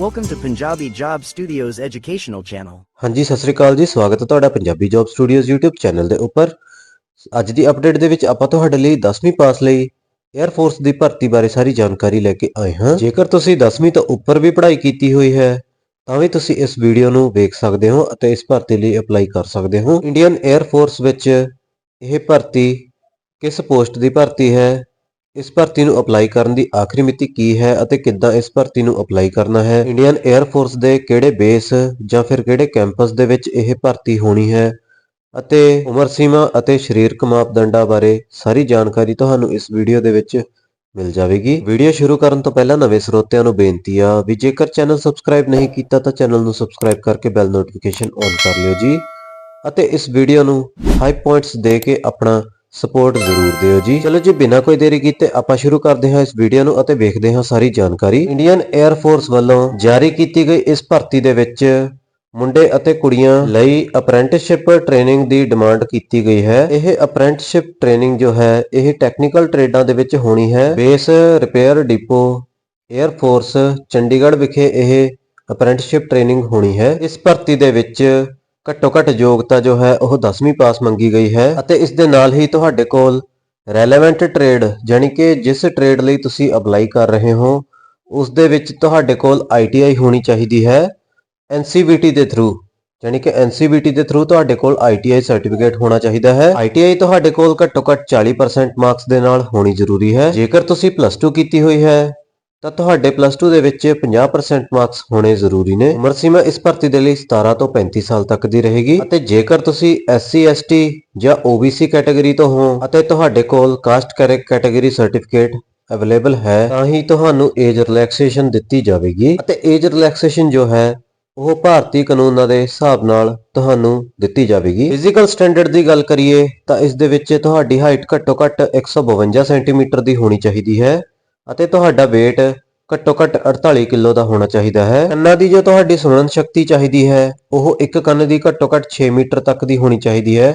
Welcome to Punjabi Job Studios educational channel. ਹਾਂਜੀ, ਸਤਿ ਸ੍ਰੀ ਅਕਾਲ ਜੀ, ਸਵਾਗਤ ਹੈ ਤੁਹਾਡਾ Punjabi job studios YouTube channel ਦੇ ਉੱਪਰ। ਅੱਜ ਦੀ ਅਪਡੇਟ ਦੇ ਵਿੱਚ ਆਪਾਂ ਤੁਹਾਡੇ ਲਈ 10ਵੀਂ ਪਾਸ ਲਈ 에ਅਰ ਫੋਰਸ ਦੀ ਭਰਤੀ ਬਾਰੇ ਸਾਰੀ ਜਾਣਕਾਰੀ ਲੈ ਕੇ ਆਏ ਹਾਂ। ਜੇਕਰ ਤੁਸੀਂ 10ਵੀਂ ਤੋਂ ਉੱਪਰ ਵੀ ਪੜ੍ਹਾਈ ਕੀਤੀ ਹੋਈ ਹੈ, ਤਾਂ ਵੀ ਤੁਸੀਂ ਇਸ ਵੀਡੀਓ ਨੂੰ ਵੇਖ ਸਕਦੇ ਹੋ ਅਤੇ ਇਸ ਭਰਤੀ ਲਈ ਅਪਲਾਈ ਕਰ ਸਕਦੇ ਹੋ। ਇੰਡੀਅਨ 에ਅਰ ਫੋਰਸ ਵਿੱਚ ਇਹ ਭਰਤੀ ਕਿਸ ਪੋਸਟ ਦੀ ਭਰਤੀ ਹੈ? ਇਸ ਭਰਤੀ ਨੂੰ ਅਪਲਾਈ ਕਰਨ ਦੀ ਆਖਰੀ ਮਿਤੀ ਕੀ ਹੈ ਅਤੇ ਕਿੱਦਾਂ ਇਸ ਭਰਤੀ ਨੂੰ ਅਪਲਾਈ ਕਰਨਾ ਹੈ? ਇੰਡੀਅਨ 에ਅਰ ਫੋਰਸ ਦੇ ਕਿਹੜੇ ਬੇਸ ਜਾਂ ਫਿਰ ਕਿਹੜੇ ਕੈਂਪਸ ਦੇ ਵਿੱਚ ਇਹ ਭਰਤੀ ਹੋਣੀ ਹੈ? ਅਤੇ ਉਮਰ ਸੀਮਾ ਅਤੇ ਸਰੀਰਕ ਮਾਪਦੰਡਾਂ ਬਾਰੇ ਸਾਰੀ ਜਾਣਕਾਰੀ ਤੁਹਾਨੂੰ ਇਸ ਵੀਡੀਓ ਦੇ ਵਿੱਚ ਮਿਲ ਜਾਵੇਗੀ। ਵੀਡੀਓ ਸ਼ੁਰੂ ਕਰਨ ਤੋਂ ਪਹਿਲਾਂ ਨਵੇਂ ਸਰੋਤਿਆਂ ਨੂੰ ਬੇਨਤੀ ਆ ਵੀ ਜੇਕਰ ਚੈਨਲ ਸਬਸਕ੍ਰਾਈਬ ਨਹੀਂ ਕੀਤਾ ਤਾਂ ਚੈਨਲ ਨੂੰ ਸਬਸਕ੍ਰਾਈਬ ਕਰਕੇ ਬੈਲ ਨੋਟੀਫਿਕੇਸ਼ਨ ਔਨ ਕਰ ਲਿਓ ਜੀ ਅਤੇ ਇਸ ਵੀਡੀਓ ਨੂੰ 5 ਪੁਆਇੰਟਸ ਦੇ ਕੇ ਆਪਣਾ ਸਪੋਰਟ ਜ਼ਰੂਰ ਦਿਓ ਜੀ। ਚਲੋ ਜੀ, ਬਿਨਾਂ ਕੋਈ ਦੇਰੀ ਕੀਤੇ ਆਪਾਂ ਸ਼ੁਰੂ ਕਰਦੇ ਹਾਂ ਇਸ ਵੀਡੀਓ ਨੂੰ ਅਤੇ ਵੇਖਦੇ ਹਾਂ ਸਾਰੀ ਜਾਣਕਾਰੀ। ਇੰਡੀਅਨ 에ਅਰ ਫੋਰਸ ਵੱਲੋਂ ਜਾਰੀ ਕੀਤੀ ਗਈ ਇਸ ਭਰਤੀ ਦੇ ਵਿੱਚ ਮੁੰਡੇ ਅਤੇ ਕੁੜੀਆਂ ਲਈ ਅਪ੍ਰੈਂਟਿਸਸ਼ਿਪ ਟ੍ਰੇਨਿੰਗ ਦੀ ਡਿਮਾਂਡ ਕੀਤੀ ਗਈ ਹੈ। ਇਹ ਅਪ੍ਰੈਂਟਿਸਸ਼ਿਪ ਟ੍ਰੇਨਿੰਗ ਜੋ ਹੈ, ਇਹ ਟੈਕਨੀਕਲ ਟ੍ਰੇਡਾਂ ਦੇ ਵਿੱਚ ਹੋਣੀ ਹੈ। Base repair depot air force Chandigarh ਵਿਖੇ ਇਹ ਅਪ੍ਰੈਂਟਿਸਸ਼ਿਪ ਟ੍ਰੇਨਿੰਗ ਹੋਣੀ ਹੈ। ਇਸ ਭਰਤੀ ਦੇ ਵਿੱਚ ਘੱਟੋ ਘੱਟ ਯੋਗਤਾ ਜੋ ਹੈ ਉਹ 10ਵੀਂ ਪਾਸ ਮੰਗੀ ਗਈ ਹੈ ਅਤੇ ਇਸ ਦੇ ਨਾਲ ਹੀ ਤੁਹਾਡੇ ਕੋਲ ਰੈਲੇਵੈਂਟ ਟ੍ਰੇਡ ਯਾਨੀ ਕਿ ਜਿਸ ਟ੍ਰੇਡ ਲਈ ਤੁਸੀਂ ਅਪਲਾਈ ਕਰ ਰਹੇ ਹੋ, ਉਸ ਦੇ ਵਿੱਚ ਤੁਹਾਡੇ ਕੋਲ ITI ਹੋਣੀ ਚਾਹੀਦੀ ਹੈ NCVT ਦੇ ਥਰੂ ਯਾਨੀ ਕਿ NCVT ਦੇ ਥਰੂ ਤੁਹਾਡੇ ਕੋਲ ITI ਸਰਟੀਫਿਕੇਟ ਹੋਣਾ ਚਾਹੀਦਾ ਹੈ। ITI ਤੁਹਾਡੇ ਕੋਲ ਘੱਟੋ ਘੱਟ 40% ਮਾਰਕਸ ਦੇ ਨਾਲ ਹੋਣੀ ਜ਼ਰੂਰੀ ਹੈ। ਜੇਕਰ ਤੁਸੀਂ ਪਲੱਸ 2 ਕੀਤੀ ਹੋਈ ਹੈ ਤਾਂ ਤੁਹਾਡੇ ਪਲੱਸ 2 ਦੇ ਵਿੱਚ 50% ਮਾਰਕਸ ਹੋਣੇ ਜ਼ਰੂਰੀ ਨੇ। ਉਮਰ ਸੀਮਾ ਇਸ ਭਰਤੀ ਦੇ ਲਈ 17 ਤੋਂ 35 ਸਾਲ ਤੱਕ ਦੀ ਰਹੇਗੀ ਅਤੇ ਜੇਕਰ ਤੁਸੀਂ SC ST ਜਾਂ OBC ਕੈਟਾਗਰੀ ਤੋਂ ਹੋ ਅਤੇ ਤੁਹਾਡੇ ਕੋਲ ਕਾਸਟ ਕੈਟਾਗਰੀ ਸਰਟੀਫਿਕੇਟ ਅਵੇਲੇਬਲ ਹੈ, ਤਾਂ ਹੀ ਤੁਹਾਨੂੰ ਏਜ ਰਿਲੈਕਸੇਸ਼ਨ ਦਿੱਤੀ ਜਾਵੇਗੀ ਅਤੇ ਏਜ ਰਿਲੈਕਸੇਸ਼ਨ ਜੋ ਹੈ, ਉਹ ਭਾਰਤੀ ਕਾਨੂੰਨਾਂ ਦੇ ਹਿਸਾਬ ਨਾਲ ਤੁਹਾਨੂੰ ਦਿੱਤੀ ਜਾਵੇਗੀ। ਫਿਜ਼ੀਕਲ ਸਟੈਂਡਰਡ ਦੀ ਗੱਲ ਕਰੀਏ, ਤਾਂ ਇਸ ਦੇ ਵਿੱਚ ਤੁਹਾਡੀ ਹਾਈਟ ਘੱਟੋ ਘੱਟ 152 ਸੈਂਟੀਮੀਟਰ ਦੀ ਹੋਣੀ ਚਾਹੀਦੀ ਹੈ। ਅਤੇ ਤੁਹਾਡਾ weight ਘੱਟੋ ਘੱਟ 48 ਕਿਲੋ ਦਾ ਹੋਣਾ ਚਾਹੀਦਾ ਹੈ। ਕੰਨਾਂ ਦੀ ਜੋ ਤੁਹਾਡੀ ਸੁਣਨ ਸ਼ਕਤੀ ਚਾਹੀਦੀ ਹੈ, ਉਹ ਇੱਕ ਕੰਨ ਦੀ ਘੱਟੋ ਘੱਟ 6 ਮੀਟਰ ਤੱਕ ਦੀ ਹੋਣੀ ਚਾਹੀਦੀ ਹੈ,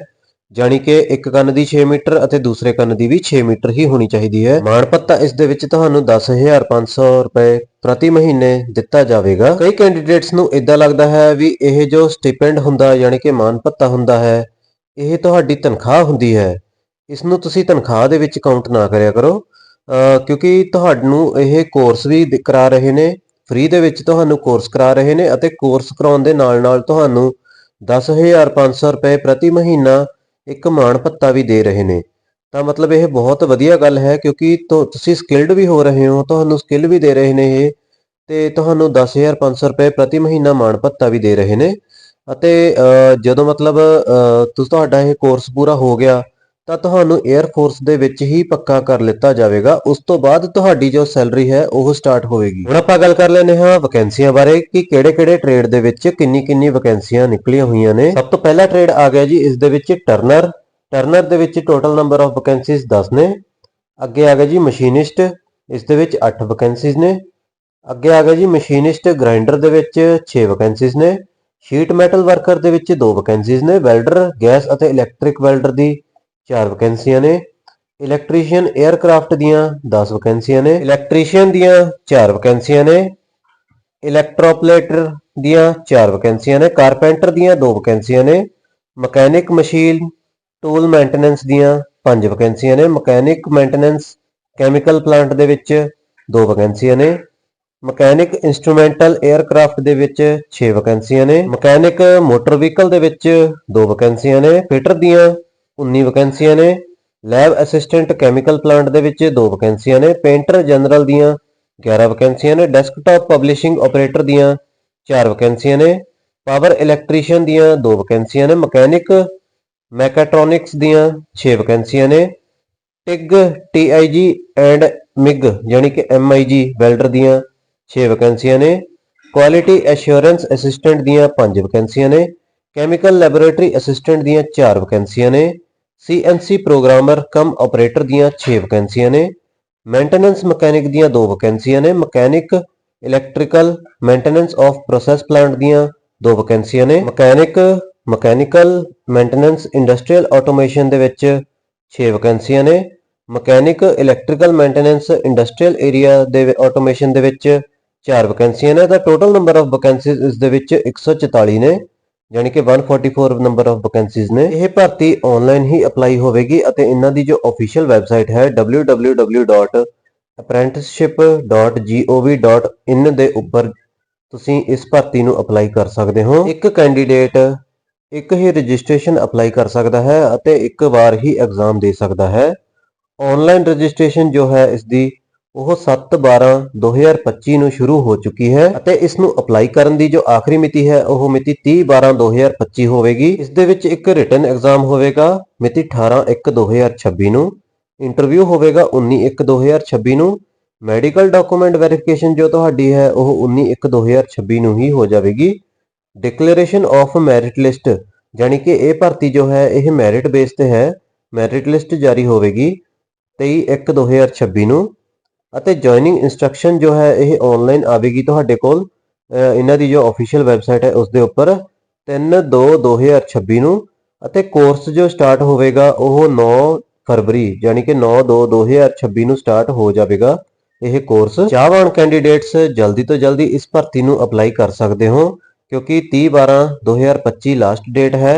ਜਾਣੀ ਕਿ ਇੱਕ ਕੰਨ ਦੀ 6 ਮੀਟਰ ਅਤੇ ਦੂਸਰੇ ਕੰਨ ਦੀ ਵੀ 6 ਮੀਟਰ ਹੀ ਹੋਣੀ ਚਾਹੀਦੀ ਹੈ। ਮਾਣ ਭੱਤਾ ਇਸ ਦੇ ਵਿੱਚ ਤੁਹਾਨੂੰ 10500 ਰੁਪਏ ਪ੍ਰਤੀ ਮਹੀਨੇ ਦਿੱਤਾ ਜਾਵੇਗਾ। ਕਈ ਕੈਂਡੀਡੇਟਸ ਨੂੰ ਇਦਾਂ ਲੱਗਦਾ ਹੈ ਵੀ ਇਹ ਜੋ ਸਟਿਪੈਂਡ ਹੁੰਦਾ ਯਾਨੀ ਕਿ ਮਾਣ ਭੱਤਾ ਹੁੰਦਾ ਹੈ, ਇਹ ਤੁਹਾਡੀ ਤਨਖਾਹ ਹੁੰਦੀ ਹੈ। ਇਸ ਨੂੰ ਤੁਸੀਂ ਤਨਖਾਹ ਦੇ ਵਿੱਚ ਕਾਊਂਟ ਨਾ ਕਰਿਆ ਕਰੋ। ਕਿਉਂਕਿ ਤੁਹਾਨੂੰ ਇਹ ਕੋਰਸ ਵੀ ਕਰਾ ਰਹੇ ਨੇ ਫ੍ਰੀ ਦੇ ਵਿੱਚ ਤੁਹਾਨੂੰ ਕੋਰਸ ਕਰਾ ਰਹੇ ਨੇ ਅਤੇ ਕੋਰਸ ਕਰਾਉਣ ਦੇ ਨਾਲ ਨਾਲ ਤੁਹਾਨੂੰ 10500 ਰੁਪਏ ਪ੍ਰਤੀ ਮਹੀਨਾ ਇੱਕ ਮਾਣ ਭੱਤਾ ਵੀ ਦੇ ਰਹੇ ਨੇ। ਤਾਂ ਮਤਲਬ ਇਹ ਬਹੁਤ ਵਧੀਆ ਗੱਲ ਹੈ ਕਿਉਂਕਿ ਤੁ- ਤੁਸੀਂ ਸਕਿਲਡ ਵੀ ਹੋ ਰਹੇ ਹੋ, ਤੁਹਾਨੂੰ ਸਕਿੱਲ ਵੀ ਦੇ ਰਹੇ ਨੇ ਇਹ, ਤੇ ਤੁਹਾਨੂੰ 10500 ਰੁਪਏ ਪ੍ਰਤੀ ਮਹੀਨਾ ਮਾਣ ਭੱਤਾ ਵੀ ਦੇ ਰਹੇ ਨੇ। ਅਤੇ ਜਦੋਂ ਮਤਲਬ ਤੁਹਾਡਾ ਇਹ ਕੋਰਸ ਪੂਰਾ ਹੋ ਗਿਆ ਤਾਂ ਤੁਹਾਨੂੰ 에ਅਰ ਫੋਰਸ ਦੇ ਵਿੱਚ ਹੀ ਪੱਕਾ ਕਰ ਲਿੱਤਾ ਜਾਵੇਗਾ। ਉਸ ਤੋਂ ਬਾਅਦ ਤੁਹਾਡੀ ਜੋ ਸੈਲਰੀ ਹੈ, ਉਹ ਸਟਾਰਟ ਹੋਵੇਗੀ। ਹੁਣ ਆਪਾਂ ਗੱਲ ਕਰ ਲੈਂਦੇ ਹਾਂ ਵੈਕੈਂਸੀਆਂ ਬਾਰੇ ਕਿ ਕਿਹੜੇ-ਕਿਹੜੇ ਟ੍ਰੇਡ ਦੇ ਵਿੱਚ ਕਿੰਨੀ-ਕਿੰਨੀ ਵੈਕੈਂਸੀਆਂ ਨਿਕਲੀਆਂ ਹੋਈਆਂ ਨੇ। ਸਭ ਤੋਂ ਪਹਿਲਾ ਟ੍ਰੇਡ ਆ ਗਿਆ ਜੀ, ਇਸ ਦੇ ਵਿੱਚ ਟਰਨਰ ਟਰਨਰ ਦੇ ਵਿੱਚ ਟੋਟਲ ਨੰਬਰ ਆਫ ਵੈਕੈਂਸੀਜ਼ 10 ਨੇ। ਅੱਗੇ ਆ ਗਿਆ ਜੀ ਮਸ਼ੀਨਿਸਟ ਇਸ ਦੇ ਵਿੱਚ 8 ਵੈਕੈਂਸੀਜ਼ ਨੇ। ਅੱਗੇ ਆ ਗਿਆ ਜੀ ਮਸ਼ੀਨਿਸਟ ਗ੍ਰਾਈਂਡਰ ਦੇ ਵਿੱਚ 6 ਵੈਕੈਂਸੀਜ਼ ਨੇ। ਸ਼ੀਟ ਮੈਟਲ ਵਰਕਰ ਦੇ ਵਿੱਚ 2 ਵੈਕੈਂਸੀਜ਼ ਨੇ। ਵੈਲਡਰ ਗੈਸ ਅਤੇ ਇਲੈਕਟ੍ਰਿਕ ਵੈਲਡਰ ਦੀ 4 ਵੈਕੈਂਸੀਆਂ ਨੇ। ਇਲੈਕਟ੍ਰੀਸ਼ੀਅਨ 에ਅਰਕ੍ਰਾਫਟ ਦੀਆਂ 10 ਵੈਕੈਂਸੀਆਂ ਨੇ। ਇਲੈਕਟ੍ਰੀਸ਼ੀਅਨ ਦੀਆਂ 4 ਵੈਕੈਂਸੀਆਂ ਨੇ। ਇਲੈਕਟ੍ਰੋਪਲੇਟਰ ਦੀਆਂ 4 ਵੈਕੈਂਸੀਆਂ ਨੇ। ਕਾਰਪੈਂਟਰ ਦੀਆਂ 2 ਵੈਕੈਂਸੀਆਂ ਨੇ। ਮਕੈਨਿਕ ਮਸ਼ੀਨ ਟੂਲ ਮੇਨਟੇਨੈਂਸ ਦੀਆਂ 5 ਵੈਕੈਂਸੀਆਂ ਨੇ। ਮਕੈਨਿਕ ਮੇਨਟੇਨੈਂਸ ਕੈਮੀਕਲ ਪਲਾਂਟ ਦੇ ਵਿੱਚ 2 ਵੈਕੈਂਸੀਆਂ ਨੇ। ਮਕੈਨਿਕ ਇਨਸਟਰੂਮੈਂਟਲ 에ਅਰਕ੍ਰਾਫਟ ਦੇ ਵਿੱਚ 6 ਵੈਕੈਂਸੀਆਂ ਨੇ। ਮਕੈਨਿਕ ਮੋਟਰ ਵਹੀਕਲ ਦੇ ਵਿੱਚ 2 ਵੈਕੈਂਸੀਆਂ ਨੇ। ਫਿਟਰ ਦੀਆਂ 19 ਵੈਕੈਂਸੀਆਂ ਨੇ ਲੈਬ ਅਸਿਸਟੈਂਟ ਕੈਮੀਕਲ ਪਲਾਂਟ ਦੇ ਵਿੱਚ ਦੋ ਵੈਕੈਂਸੀਆਂ ਨੇ ਪੇਂਟਰ ਜਨਰਲ ਦੀਆਂ 11 ਵੈਕੈਂਸੀਆਂ ਨੇ ਡੈਸਕਟਾਪ ਪਬਲਿਸ਼ਿੰਗ ਆਪਰੇਟਰ ਦੀਆਂ 4 ਵੈਕੈਂਸੀਆਂ ਨੇ ਪਾਵਰ ਇਲੈਕਟ੍ਰੀਸ਼ੀਅਨ ਦੀਆਂ ਦੋ ਵੈਕੈਂਸੀਆਂ ਨੇ ਮਕੈਨਿਕ ਮੈਕਾਟ੍ਰੋਨਿਕਸ ਦੀਆਂ 6 ਵੈਕੈਂਸੀਆਂ ਨੇ ਟਿਗ TIG ਐਂਡ ਮਿਗ ਯਾਨੀ ਕਿ MIG ਵੈਲਡਰ ਦੀਆਂ 6 ਵੈਕੈਂਸੀਆਂ ਨੇ ਕੁਆਲਿਟੀ ਐਸ਼ੋਰੈਂਸ ਅਸਿਸਟੈਂਟ ਦੀਆਂ 5 ਵੈਕੈਂਸੀਆਂ ਨੇ ਕੈਮੀਕਲ ਲੈਬੋਰੇਟਰੀ ਅਸਿਸਟੈਂਟ ਦੀਆਂ 4 ਵੈਕੈਂਸੀਆਂ ਨੇ CNC ਪ੍ਰੋਗਰਾਮਰ ਕਮ ਆਪਰੇਟਰ ਦੀਆਂ 6 ਵੈਕੈਂਸੀਆਂ ਨੇ ਮੇਨਟੇਨੈਂਸ ਮਕੈਨਿਕ ਦੀਆਂ 2 ਵੈਕੈਂਸੀਆਂ ਨੇ mechanic electrical maintenance of process plant ਦੀਆਂ 2 ਵੈਕੈਂਸੀਆਂ ਨੇ mechanic mechanical maintenance industrial automation ਦੇ ਵਿੱਚ 6 ਵੈਕੈਂਸੀਆਂ ਨੇ mechanic electrical maintenance industrial area ਦੇ ਆਟੋਮੇਸ਼ਨ ਦੇ ਵਿੱਚ ਚਾਰ ਵੈਕੈਂਸੀਆਂ ਨੇ, ਤਾਂ ਟੋਟਲ ਨੰਬਰ ਆਫ ਵੈਕੈਂਸੀਜ਼ ਇਸ ਦੇ ਵਿੱਚ 144 ਨੇ। ਯਾਨੀ ਕਿ 144 ਨੰਬਰ ਆਫ ਵੈਕੈਂਸੀਜ਼ ਨੇ, ਇਹ ਭਰਤੀ ਆਨਲਾਈਨ ਹੀ ਅਪਲਾਈ ਹੋਵੇਗੀ ਅਤੇ ਇਹਨਾਂ ਦੀ ਜੋ ਅਫੀਸ਼ੀਅਲ ਵੈਬਸਾਈਟ ਹੈ www.apprenticeship.gov.in ਦੇ ਉੱਪਰ ਤੁਸੀਂ ਇਸ ਭਰਤੀ ਨੂੰ ਅਪਲਾਈ ਕਰ ਸਕਦੇ ਹੋ। ਇੱਕ ਕੈਂਡੀਡੇਟ ਇੱਕ ਹੀ ਰਜਿਸਟ੍ਰੇਸ਼ਨ ਅਪਲਾਈ ਕਰ ਸਕਦਾ ਹੈ ਅਤੇ ਇੱਕ ਵਾਰ ਹੀ ਐਗਜ਼ਾਮ ਦੇ ਸਕਦਾ ਹੈ। ਆਨਲਾਈਨ ਰਜਿਸਟ੍ਰੇਸ਼ਨ ਜੋ ਹੈ, ਇਸ ਦੀ ਉਹ 7/12/2025 ਨੂੰ ਸ਼ੁਰੂ ਹੋ ਚੁੱਕੀ ਹੈ ਅਤੇ ਇਸ ਨੂੰ ਅਪਲਾਈ ਕਰਨ ਦੀ ਜੋ ਆਖਰੀ ਮਿਤੀ ਹੈ, ਉਹ ਮਿਤੀ 30/12/2025 ਹੋਵੇਗੀ। ਇਸ ਦੇ ਵਿੱਚ ਇੱਕ ਰਿਟਨ ਐਗਜ਼ਾਮ ਹੋਵੇਗਾ, ਮਿਤੀ 18/1/2026 ਨੂੰ। ਇੰਟਰਵਿਊ ਹੋਵੇਗਾ 19/1/2026 ਨੂੰ। ਮੈਡੀਕਲ ਡਾਕੂਮੈਂਟ ਵੈਰੀਫਿਕੇਸ਼ਨ ਜੋ ਤੁਹਾਡੀ ਹੈ, ਉਹ 19/1/2026 ਨੂੰ ਹੀ ਹੋ ਜਾਵੇਗੀ। ਡਿਕਲੇਰੇਸ਼ਨ ਆਫ ਮੈਰਿਟ ਲਿਸਟ ਯਾਨੀ ਕਿ ਇਹ ਭਰਤੀ ਜੋ ਹੈ, ਇਹ ਮੈਰਿਟ ਬੇਸ ਤੇ ਹੈ। ਮੈਰਿਟ ਲਿਸਟ ਜਾਰੀ ਹੋਵੇਗੀ 23/1/2026 ਨੂੰ। ਅਤੇ ਜੁਆਇਨਿੰਗ ਇਨਸਟਰਕਸ਼ਨ ਜੋ ਹੈ ਇਹ ਆਨਲਾਈਨ ਆਵੇਗੀ ਤੁਹਾਡੇ ਕੋਲ। ਇਹਨਾਂ ਦੀ ਜੋ ਅਫੀਸ਼ੀਅਲ ਵੈਬਸਾਈਟ ਹੈ ਉਸ ਦੇ ਉੱਪਰ 3/2/2026 ਨੂੰ। ਅਤੇ ਕੋਰਸ ਜੋ ਸਟਾਰਟ ਹੋਵੇਗਾ ਉਹ 9 ਫਰਵਰੀ, ਯਾਨੀ ਕਿ 9/2/2026 ਨੂੰ ਸਟਾਰਟ ਹੋ ਜਾਵੇਗਾ ਇਹ ਕੋਰਸ ਚਾਹਵਾਨ ਕੈਂਡੀਡੇਟਸ ਜਲਦੀ ਤੋਂ ਜਲਦੀ ਇਸ ਭਰਤੀ ਨੂੰ ਅਪਲਾਈ ਕਰ ਸਕਦੇ ਹੋ, ਕਿਉਂਕਿ 30/12/2025 ਲਾਸਟ ਡੇਟ ਹੈ।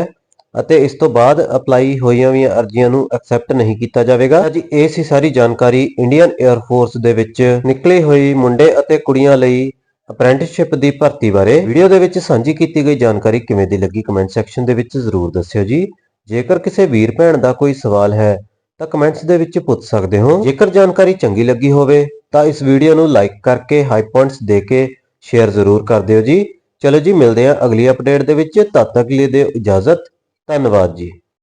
ਅਤੇ ਇਸ ਤੋਂ ਬਾਅਦ ਅਪਲਾਈ ਹੋਈਆਂ ਵੀਆਂ ਅਰਜ਼ੀਆਂ ਨੂੰ ਐਕਸੈਪਟ ਨਹੀਂ ਕੀਤਾ ਜਾਵੇਗਾ। ਜੀ ਇਹ ਸੀ ਸਾਰੀ ਜਾਣਕਾਰੀ ਇੰਡੀਅਨ 에ਅਰ ਫੋਰਸ ਦੇ ਵਿੱਚ ਨਿਕਲੀ ਹੋਈ ਮੁੰਡੇ ਅਤੇ ਕੁੜੀਆਂ ਲਈ ਅਪ੍ਰੈਂਟਿਸਸ਼ਿਪ ਦੀ ਭਰਤੀ ਬਾਰੇ। ਵੀਡੀਓ ਦੇ ਵਿੱਚ ਸਾਂਝੀ ਕੀਤੀ ਗਈ ਜਾਣਕਾਰੀ ਕਿਵੇਂ ਦੀ ਲੱਗੀ ਕਮੈਂਟ ਸੈਕਸ਼ਨ ਦੇ ਵਿੱਚ ਜ਼ਰੂਰ ਦੱਸਿਓ ਜੀ। ਜੇਕਰ ਕਿਸੇ ਵੀਰ ਭੈਣ ਦਾ ਕੋਈ ਸਵਾਲ ਹੈ, ਤਾਂ ਕਮੈਂਟਸ ਦੇ ਵਿੱਚ ਪੁੱਛ ਸਕਦੇ ਹੋ। ਜੇਕਰ ਜਾਣਕਾਰੀ ਚੰਗੀ ਲੱਗੀ ਹੋਵੇ, ਤਾਂ ਇਸ ਵੀਡੀਓ ਨੂੰ ਲਾਈਕ ਕਰਕੇ ਹਾਈ ਪੁਆਇੰਟਸ ਦੇ ਕੇ ਸ਼ੇਅਰ ਜ਼ਰੂਰ ਕਰ ਦਿਓ ਜੀ। ਚਲੋ ਜੀ, ਮਿਲਦੇ ਹਾਂ ਅਗਲੀ ਅਪਡੇਟ ਦੇ ਵਿੱਚ। ਤਦ ਤੱਕ ਲਈ ਦਿਓ ਇਜਾਜ਼ਤ। ਧੰਨਵਾਦ ਜੀ।